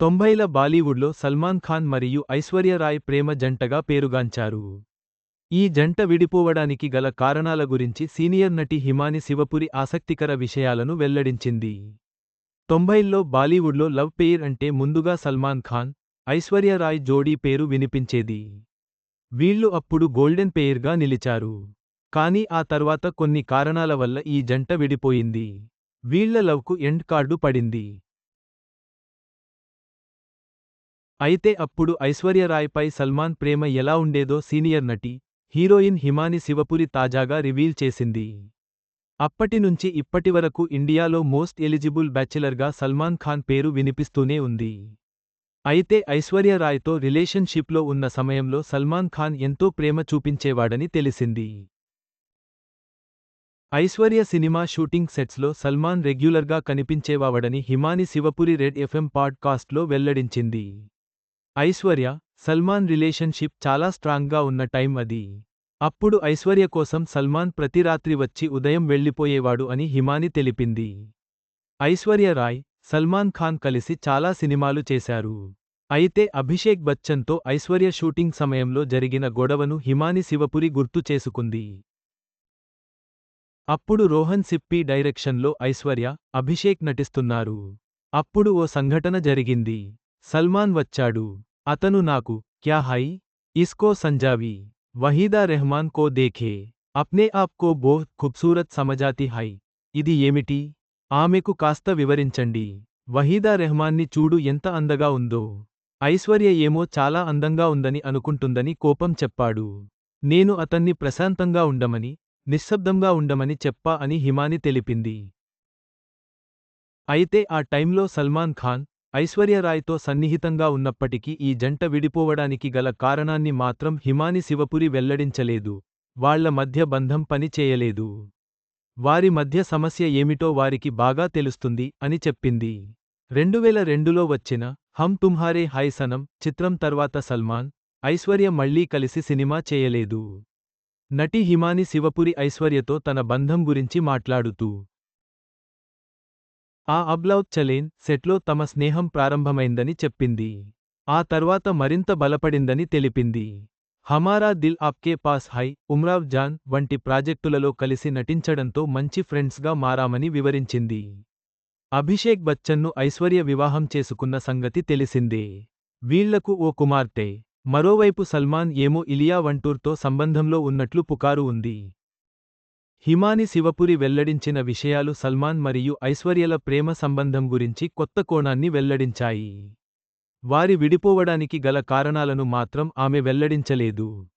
తొంభైల బాలీవుడ్లో సల్మాన్ ఖాన్ మరియు ఐశ్వర్య రాయ్ ప్రేమ జంటగా పేరుగాంచారు. ఈ జంట విడిపోవడానికి గల కారణాల గురించి సీనియర్ నటి హిమాని శివపురి ఆసక్తికర విషయాలను వెల్లడించింది. తొంభైల్లో బాలీవుడ్లో లవ్ పెయిర్ అంటే ముందుగా సల్మాన్ ఖాన్ ఐశ్వర్య రాయ్ జోడీ పేరు వినిపించేది. వీళ్ళు అప్పుడు గోల్డెన్ పెయిర్గా నిలిచారు. కానీ ఆ తర్వాత కొన్ని కారణాల వల్ల ఈ జంట విడిపోయింది. వీళ్ళ లవ్కు ఎండ్ కార్డు పడింది. అయితే అప్పుడు ఐశ్వర్యరాయ్పై సల్మాన్ ప్రేమ ఎలా ఉండేదో సీనియర్ నటి హీరోయిన్ హిమాని శివపురి తాజాగా రివీల్ చేసింది. అప్పటి నుంచి ఇప్పటివరకు ఇండియాలో మోస్ట్ ఎలిజిబుల్ బ్యాచిలర్గా సల్మాన్ ఖాన్ పేరు వినిపిస్తూనే ఉంది. అయితే ఐశ్వర్యరాయ్తో రిలేషన్షిప్లో ఉన్న సమయంలో సల్మాన్ ఖాన్ ఎంతో ప్రేమ చూపించేవాడని తెలిసింది. ఐశ్వర్య సినిమా షూటింగ్ సెట్స్లో సల్మాన్ రెగ్యులర్గా కనిపించేవాడని హిమాని శివపురి రెడ్ ఎఫ్ఎం పాడ్కాస్ట్లో వెల్లడించింది. ఐశ్వర్య సల్మాన్ రిలేషన్షిప్ చాలా స్ట్రాంగ్గా ఉన్న టైం అది. అప్పుడు ఐశ్వర్య కోసం సల్మాన్ ప్రతి రాత్రి వచ్చి ఉదయం వెళ్ళిపోయేవాడు అని హిమాని తెలిపింది. ఐశ్వర్య రాయ్ సల్మాన్ ఖాన్ కలిసి చాలా సినిమాలు చేశారు. అయితే అభిషేక్ బచ్చన్తో ఐశ్వర్య షూటింగ్ సమయంలో జరిగిన గొడవను హిమాని శివపురి గుర్తు చేసుకుంది. అప్పుడు రోహన్ సిప్పి డైరెక్షన్లో ఐశ్వర్య అభిషేక్ నటిస్తున్నారు. అప్పుడు ఓ సంఘటన జరిగింది. సల్మాన్ వచ్చాడు. అతను నాకు క్యా హై? ఇస్కో సంజావి వహీదా రెహమాన్ కో దేఖే. అప్నే ఆప్ కో బోహ్ ఖుబ్సూరత్ సమజాతి హై. ఇది ఏమిటి? ఆమెకు కాస్త వివరించండి. వహీదా రెహమాన్ని చూడు ఎంత అందగా ఉందో. ఐశ్వర్య ఏమో చాలా అందంగా ఉందని అనుకుంటుందని కోపం చెప్పాడు. నేను అతన్ని ప్రశాంతంగా ఉండమని నిశ్శబ్దంగా ఉండమని చెప్పా అని హిమాని తెలిపింది. అయితే ఆ టైంలో సల్మాన్ ఖాన్ ఐశ్వర్యరాయ్తో సన్నిహితంగా ఉన్నప్పటికీ ఈ జంట విడిపోవడానికి గల కారణాన్ని మాత్రం హిమాని శివపురి వెల్లడించలేదు. వాళ్ళ మధ్య బంధం పని చేయలేదు. వారి మధ్య సమస్య ఏమిటో వారికి బాగా తెలుస్తుంది అని చెప్పింది. రెండువేల రెండులో వచ్చిన హమ్ తుమ్హారే హై సనం చిత్రం తర్వాత సల్మాన్ ఐశ్వర్య మళ్ళీ కలిసి సినిమా చేయలేదు. నటి హిమాని శివపురి ఐశ్వర్యతో తన బంధం గురించి మాట్లాడుతూ ఆ అబ్లౌత్ చలేన్ సెట్లో తమ స్నేహం ప్రారంభమైందని చెప్పింది. ఆ తర్వాత మరింత బలపడిందని తెలిపింది. హమారా దిల్ ఆప్కే పాస్ హై ఉమ్రావ్ జాన్ వంటి ప్రాజెక్టులలో కలిసి నటించడంతో మంచి ఫ్రెండ్స్గా మారామని వివరించింది. అభిషేక్ బచ్చన్ను ఐశ్వర్య వివాహం చేసుకున్న సంగతి తెలిసిందే. వీళ్ళకు ఓ కుమార్తె. మరోవైపు సల్మాన్ ఏమో ఇలియా వంటూర్తో సంబంధంలో ఉన్నట్లు పుకారు ఉంది. హిమాని శివపురి వెల్లడించిన విషయాలు సల్మాన్ మరియు ఐశ్వర్యల ప్రేమ సంబంధం గురించి కొత్త కోణాన్ని వెల్లడించాయి. వారి విడిపోవడానికి గల కారణాలను మాత్రం ఆమె వెల్లడించలేదు.